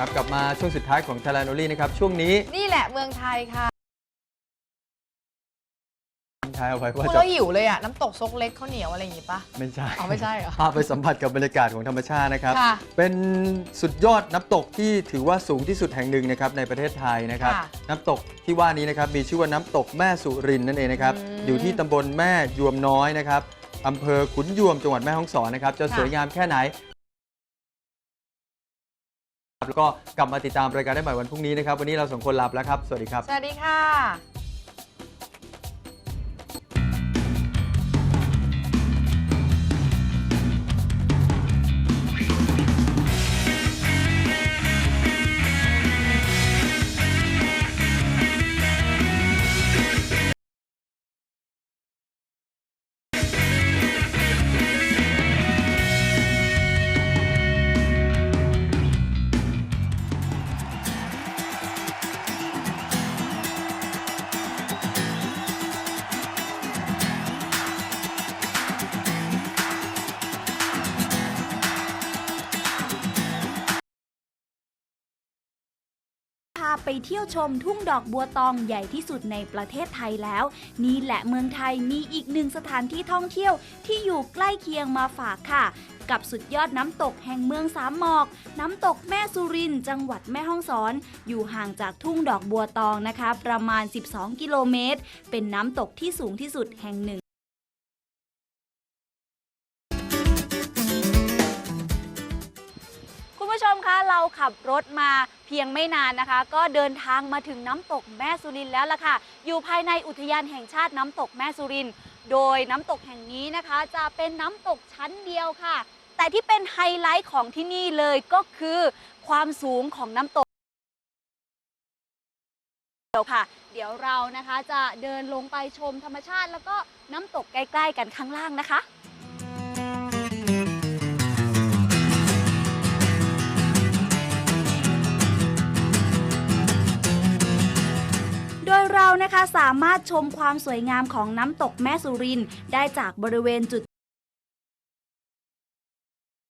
ครับกลับมาช่วงสุดท้ายของ Thailand Only นะครับช่วงนี้นี่แหละเมืองไทยค่ะทิ้งท้ายเอาไว้ว่าพูดจะแล้วหิวเลยอะน้ำตกซกเล็กข้าวเหนียวอะไรอย่างงี้ปะ ไม่ใช่อ๋อไม่ใช่เหรอพาไปสัมผัสกับบรรยากาศของธรรมชาตินะครับ ค่ะเป็นสุดยอดน้ำตกที่ถือว่าสูงที่สุดแห่งหนึ่งนะครับในประเทศไทยนะครับ ค่ะน้ำตกที่ว่านี้นะครับมีชื่อว่าน้ำตกแม่สุรินทร์นั่นเองนะครับอืมอยู่ที่ตำบลแม่ยวมน้อยนะครับอำเภอขุนยวมจังหวัดแม่ฮ่องสอนนะครับจะค่ะ สวยงามแค่ไหน แล้วก็กลับมาติดตามรายการได้ใหม่วันพรุ่งนี้นะครับ วันนี้เราสองคนลาไปแล้วครับ สวัสดีครับ สวัสดีค่ะาไปเที่ยวชมทุ่งดอกบัวตองใหญ่ที่สุดในประเทศไทยแล้ว นี่แหละเมืองไทยมีอีกหนึ่งสถานที่ท่องเที่ยวที่อยู่ใกล้เคียงมาฝากค่ะกับสุดยอดน้ำตกแห่งเมืองสามหมอก น้ำตกแม่สุริน จังหวัดแม่ฮ่องสอน อยู่ห่างจากทุ่งดอกบัวตองนะคะ ประมาณ 12 กิโลเมตร เป็นน้ำตกที่สูงที่สุดแห่งหนึ่ง ขับรถมาเพียงไม่นานนะคะ ก็เดินทางมาถึงน้ำตกแม่สุรินแล้วล่ะค่ะ อยู่ภายในอุทยานแห่งชาติน้ำตกแม่สุริน โดยน้ำตกแห่งนี้นะคะ จะเป็นน้ำตกชั้นเดียวค่ะ แต่ที่เป็นไฮไลท์ของที่นี่เลยก็คือความสูงของน้ำตกเดี๋ยวค่ะ เดี๋ยวเรานะคะจะเดินลงไปชมธรรมชาติ แล้วก็น้ำตกใกล้ ๆ กันข้างล่างนะคะ ดยเรานะคะสามารถชมความสวยงามของน้ำตกแม่สุรินได้จากบริเวณจุด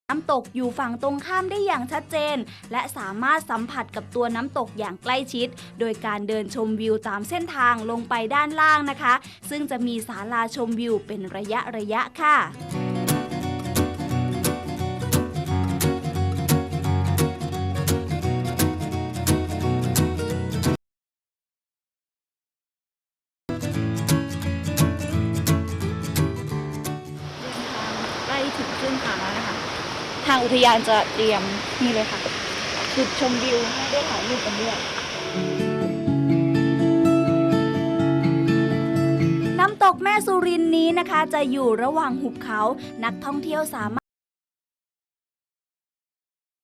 น้ำตกอยู่ฝั่งตรงข้ามได้อย่างชัดเจน และสามารถสัมผัสกับตัวน้ำตกอย่างใกล้ชิด โดยการเดินชมวิวตามเส้นทางลงไปด้านล่างนะคะ ซึ่งจะมีศาลาชมวิวเป็นระยะระยะค่ะ อุทยานจะเตรียมนี่เลยค่ะ จุดชมวิวให้ได้ถ่ายรูปกันด้วยน้ำตกแม่สุรินนี้นะคะ จะอยู่ระหว่างหุบเขา นักท่องเที่ยวสามารถ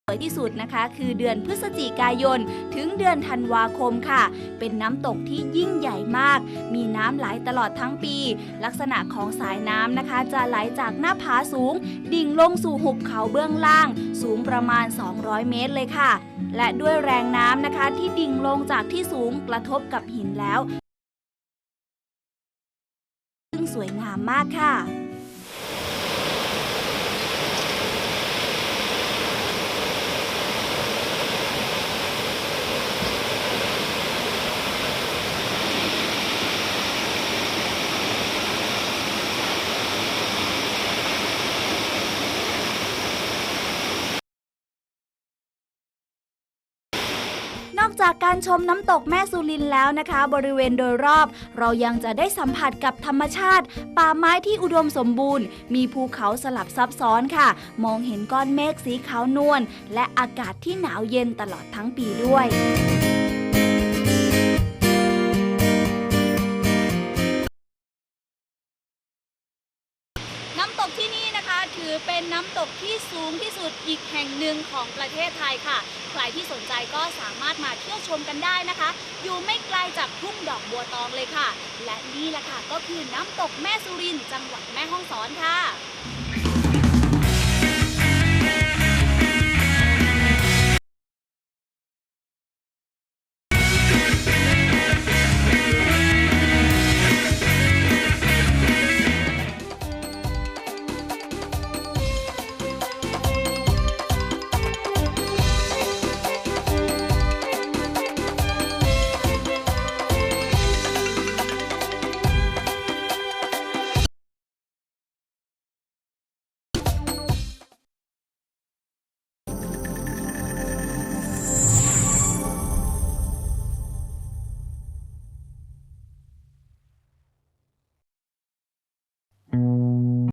สวยที่สุดนะคะคือเดือนพฤศจิกายน ถึงเดือนธันวาคมค่ะ เป็นน้ำตกที่ยิ่งใหญ่มาก มีน้ำไหลตลอดทั้งปี ลักษณะของสายน้ำนะคะ จะไหลจากหน้าผาสูง ดิ่งลงสู่หุบเขาเบื้องล่าง สูงประมาณ 200 เมตรเลยค่ะ และด้วยแรงน้ำนะคะที่ดิ่งลงจากที่สูงกระทบกับหินแล้ว ซึ่งสวยงามมากค่ะ อกจากการชมน้ำตกแม่สุรินแล้วนะคะ บริเวณโดยรอบ เรายังจะได้สัมผัสกับธรรมชาติ ป่าไม้ที่อุดมสมบูรณ์ มีภูเขาสลับซับซ้อนค่ะ มองเห็นก้อนเมฆสีขาวนวลและอากาศที่หนาวเย็นตลอดทั้งปีด้วยน้ำตกที่ ถือเป็นน้ำตกที่สูงที่สุดอีกแห่งหนึ่งของประเทศไทยค่ะ ใครที่สนใจก็สามารถมาเที่ยวชมกันได้นะคะ อยู่ไม่ไกลจากทุ่งดอกบัวตองเลยค่ะ และนี่แหละค่ะก็คือน้ำตกแม่สุรินจังหวัดแม่ฮ่องสอนค่ะ